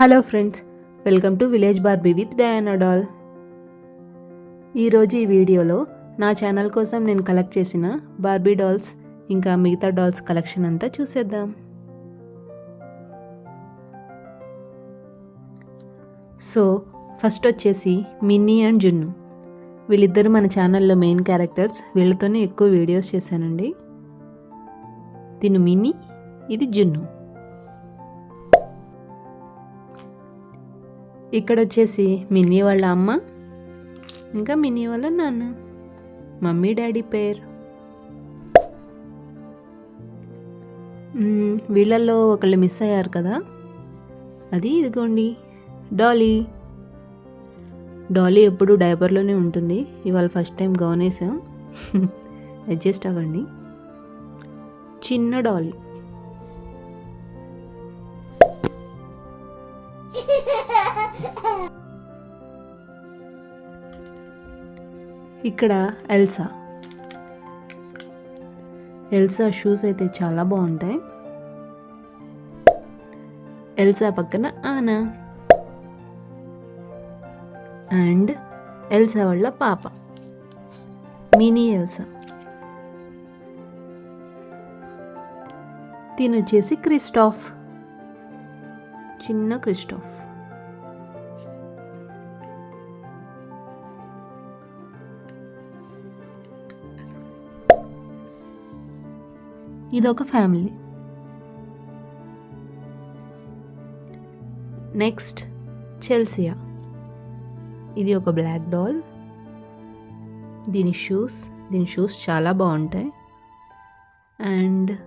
Hello friends welcome to village Barbie with Diana doll. ఈరోజు ఈ వీడియోలో నా ఛానల్ కోసం నేను కలెక్ట్ చేసిన బార్బీ డాల్స్ ఇంకా మిగతా డాల్స్ కలెక్షన్ అంతా చూసేద్దాం. సో ఫస్ట్ వచ్చేసి మిన్నీ అండ్ జున్ను. వీళ్ళిద్దరూ మన ఛానల్లో మెయిన్ క్యారెక్టర్స్ వీళ్ళతోనే ఎక్కువ వీడియోస్ చేశానండి. తిను మినీ ఇది జున్ను. ఇక్కడ వచ్చేసి మిన్నీ వాళ్ళ అమ్మ ఇంకా మినీ వాళ్ళ నాన్న మమ్మీ డాడీ పేరు. వీళ్ళల్లో ఒకళ్ళు మిస్ అయ్యారు కదా? అది ఇదిగోండి డాలీ. డాలీ ఎప్పుడు డైపర్లోనే ఉంటుంది. ఇవాళ ఫస్ట్ టైం గౌన్ వేసాం. అడ్జస్ట్ అవ్వండి. చిన్న డాలీ. ఇక్కడ ఎల్సా. ఎల్సా షూస్ అయితే చాలా బాగుంటాయి. ఎల్సా పక్కన ఆనా. అండ్ ఎల్సా వాళ్ళ పాప. Mini Elsa. తినొచ్చేసి క్రిస్టాఫ్. చిన్న క్రిస్టోఫ్. ఇదొక ఫ్యామిలీ. Next Chelsea. ఇది ఒక బ్లాక్ డాల్. దీని షూస్ దీని షూస్ చాలా బాగుంటాయి. అండ్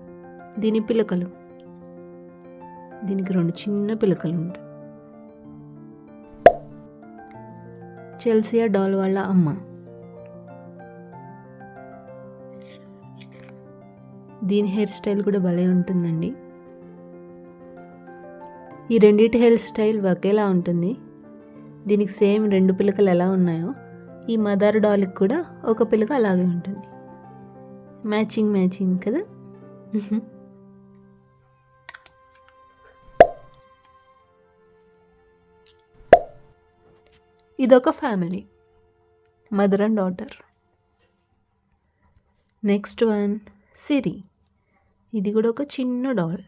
దీని పిలకలు. దీనికి రెండు చిన్న పిలకలు ఉంటాయి చెల్సియా డాల్ వాళ్ళ అమ్మ. దీని హెయిర్ స్టైల్ కూడా భలే ఉంటుందండి. ఈ రెండింటి హెయిర్ స్టైల్ ఒకేలా ఉంటుంది. దీనికి సేమ్ రెండు పిలకలు ఎలా ఉన్నాయో ఈ మదర్ డాల్కి కూడా ఒక పిలక అలాగే ఉంటుంది. మ్యాచింగ్ మ్యాచింగ్ కదా? ఇదొక family. Mother and daughter. Next one Siri. ఇది కూడా ఒక చిన్న డాల్.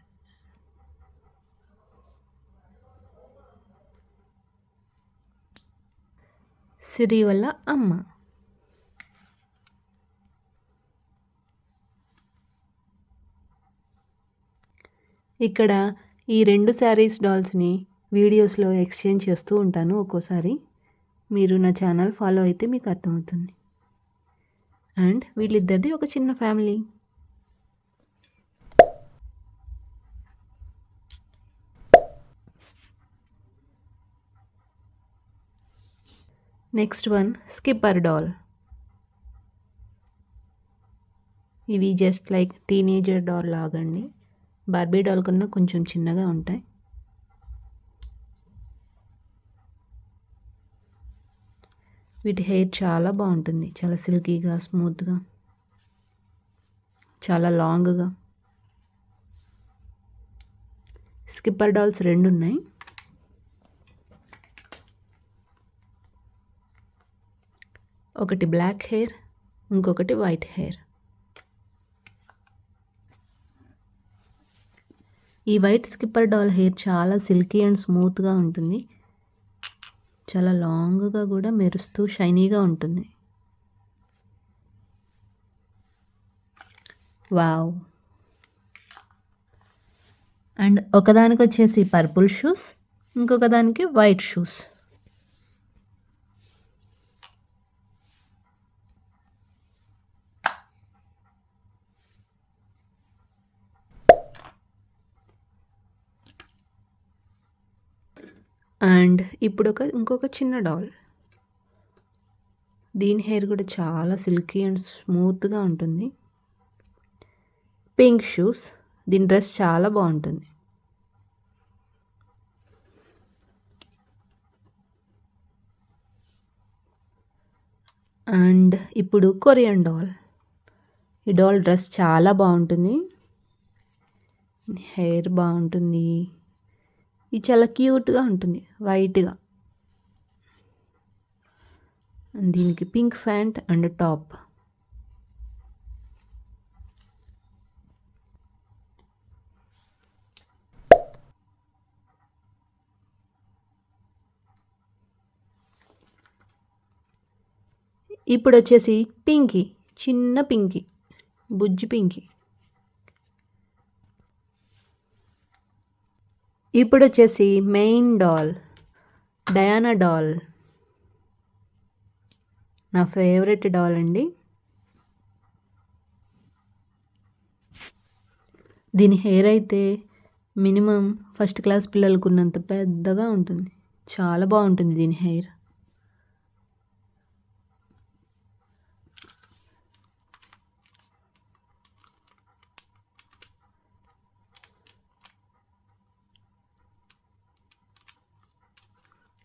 సిరి వల్ల అమ్మ. ఇక్కడ ఈ రెండు శారీస్ డాల్స్ని వీడియోస్లో ఎక్స్చేంజ్ చేస్తూ ఉంటాను ఒక్కోసారి. మీరు నా ఛానల్ ఫాలో అయితే మీకు అర్థమవుతుంది. అండ్ వీళ్ళిద్దరిది ఒక చిన్న family. Next one Skipper doll. ఇవి జస్ట్ లైక్ టీనేజర్ డాల్ లాగండి. బార్బీ డాల్ కన్నా కొంచెం చిన్నగా ఉంటాయి. వీటి హెయిర్ చాలా బాగుంటుంది. చాలా సిల్కీగా స్మూత్గా. చాలా లాంగ్గా. స్కిప్పర్ డాల్స్ రెండు ఉన్నాయి ఒకటి బ్లాక్ హెయిర్ ఇంకొకటి వైట్ హెయిర్. ఈ వైట్ స్కిప్పర్ డాల్ హెయిర్ చాలా సిల్కీ అండ్ స్మూత్గా ఉంటుంది. చాలా లాంగ్గా కూడా మెరుస్తూ షైనీగా ఉంటుంది. వావ్. అండ్ ఒకదానికి వచ్చేసి పర్పుల్ షూస్ ఇంకొక దానికి వైట్ షూస్. అండ్ ఇప్పుడు ఒక ఇంకొక చిన్న డాల్. దీని హెయిర్ కూడా చాలా సిల్కీ అండ్ స్మూత్గా ఉంటుంది. Pink shoes. దీని డ్రెస్ చాలా బాగుంటుంది. అండ్ ఇప్పుడు కొరియన్ డాల్. ఈ డాల్ డ్రెస్ చాలా బాగుంటుంది. హెయిర్ బాగుంటుంది. ఇది చాలా క్యూట్గా ఉంటుంది వైట్గా. దీనికి పింక్ ప్యాంట్ అండ్ టాప్. ఇప్పుడు వచ్చేసి పింకీ చిన్న పింకీ బుజ్జి పింకీ. ఇప్పుడు వచ్చేసి మెయిన్ డాల్. Diana doll. నా ఫేవరెట్ డాల్ అండి. దీని హెయిర్ అయితే మినిమం ఫస్ట్ క్లాస్ పిల్లలకు ఉన్నంత పెద్దగా ఉంటుంది. చాలా బాగుంటుంది దీని హెయిర్.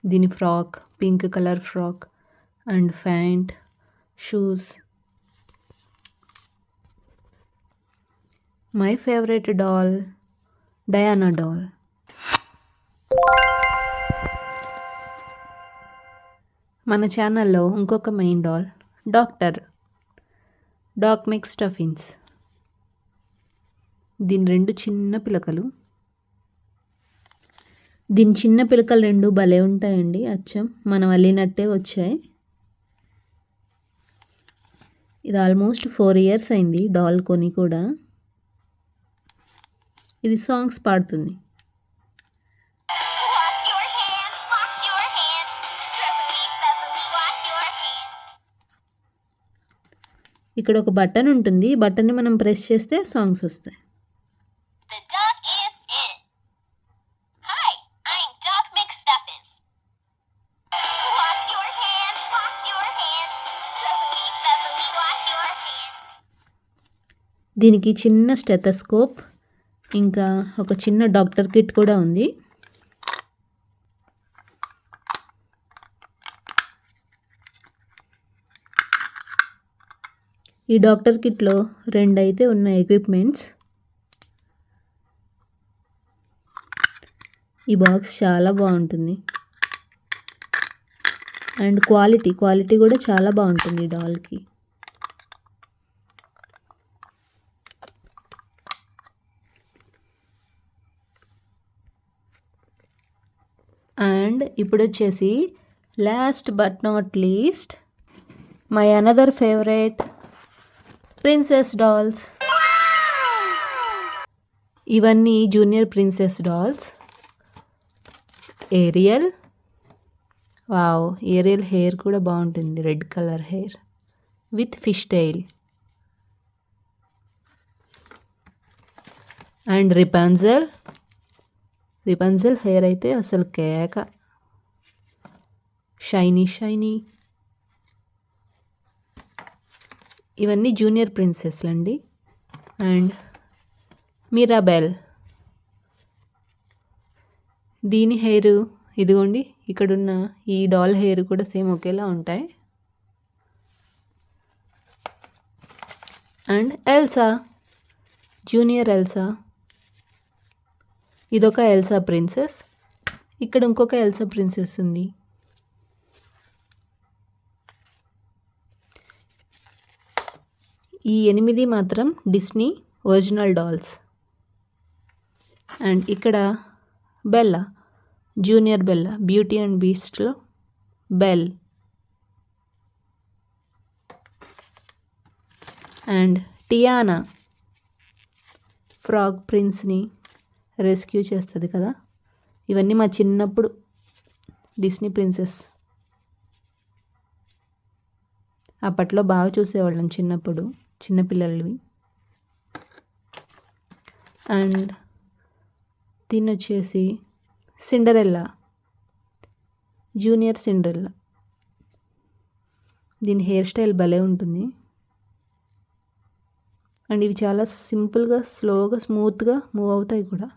దీని frock pink colour frock and pant shoes. My favourite doll Diana doll. మన ఛానల్లో ఇంకొక main doll doctor. Doc McStuffins దీని రెండు చిన్న పిలకలు. దీని చిన్న పిలకలు రెండు భలే ఉంటాయండి అచ్చం. మనం అల్లినట్టే వచ్చాయి. ఇది ఆల్మోస్ట్ ఫోర్ ఇయర్స్ అయింది డాల్ కొని కూడా. ఇది సాంగ్స్ పాడుతుంది. ఇక్కడ ఒక బటన్ ఉంటుంది. బటన్ని మనం ప్రెస్ చేస్తే సాంగ్స్ వస్తాయి. దీనికి చిన్న స్టెథస్కోప్ ఇంకా ఒక చిన్న డాక్టర్ కిట్ కూడా ఉంది. ఈ డాక్టర్ కిట్లో రెండు అయితే ఉన్న ఎక్విప్మెంట్స్. ఈ బాక్స్ చాలా బాగుంటుంది. అండ్ క్వాలిటీ క్వాలిటీ కూడా చాలా బాగుంటుంది ఈ డాల్కి అండ్ ఇప్పుడు వచ్చేసి last but not least my another favourite princess dolls ఇవన్నీ junior princess dolls Ariel wow Ariel hair కూడా బాగుంటుంది red colour hair with fish tail and Rapunzel Rapunzel hair అయితే అసలు కేక. షైనీ షైనీ ఇవన్నీ జూనియర్ ప్రిన్సెస్లు అండి. అండ్ మీరాబెల్ దీని హెయిర్ ఇదిగోండి ఇక్కడున్న ఈ డాల్ హెయిర్ కూడా సేమ్ ఒకేలా ఉంటాయి. అండ్ ఎల్సా జూనియర్ ఎల్సా ఇదొక ఎల్సా ప్రిన్సెస్ ఇక్కడ ఇంకొక ఎల్సా ప్రిన్సెస్ ఉంది. ఈ ఎనిమిది మాత్రం డిస్నీ ఒరిజినల్ డాల్స్. అండ్ ఇక్కడ Bella junior Bella beauty and బీస్ట్లో Belle. And Tiana frog ప్రిన్స్ని రెస్క్యూ చేస్తుంది కదా. ఇవన్నీ మా చిన్నప్పుడు డిస్నీ ప్రిన్సెస్. అప్పట్లో బాగా చూసేవాళ్ళం చిన్నప్పుడు. చిన్నపిల్లలవి. అండ్ దీని వచ్చేసి సిండరెల్లా. Junior Cinderella. దీని హెయిర్ స్టైల్ భలే ఉంటుంది. అండ్ ఇవి చాలా సింపుల్గా స్లోగా స్మూత్గా మూవ్ అవుతాయి కూడా.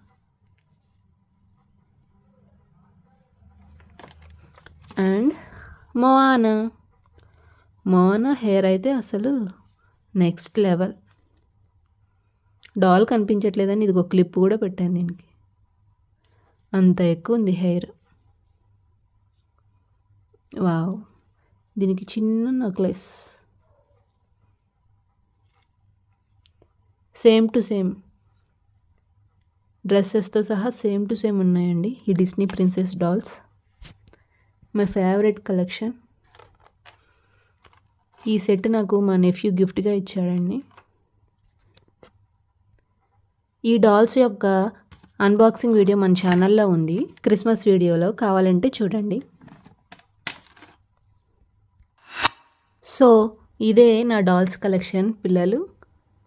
అండ్ మోనా. మోవానా హెయిర్ అయితే అసలు నెక్స్ట్ లెవెల్. డాల్ కనిపించట్లేదని ఇది ఒక క్లిప్ కూడా పెట్టాను దీనికి. అంత ఎక్కువ ఉంది హెయిర్. వావ్. దీనికి చిన్న నెక్లెస్. Same to same. డ్రెస్సెస్తో సహా సేమ్ టు సేమ్ ఉన్నాయండి ఈ Disney princess dolls. My favourite collection. ఈ సెట్ నాకు మా నెఫ్యూ గిఫ్ట్గా ఇచ్చాడండి. ఈ డాల్స్ యొక్క అన్బాక్సింగ్ వీడియో మన ఛానల్లో ఉంది. క్రిస్మస్ వీడియోలో కావాలంటే చూడండి. సో ఇదే నా డాల్స్ కలెక్షన్ పిల్లలు.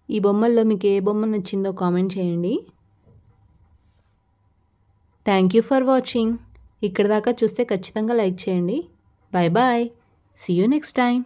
ఈ బొమ్మల్లో మీకు ఏ బొమ్మ నచ్చిందో కామెంట్ చేయండి. థ్యాంక్ యూ ఫర్ వాచింగ్ ఇక్కడ దాకా చూస్తే ఖచ్చితంగా లైక్ చేయండి. Bye bye see you next time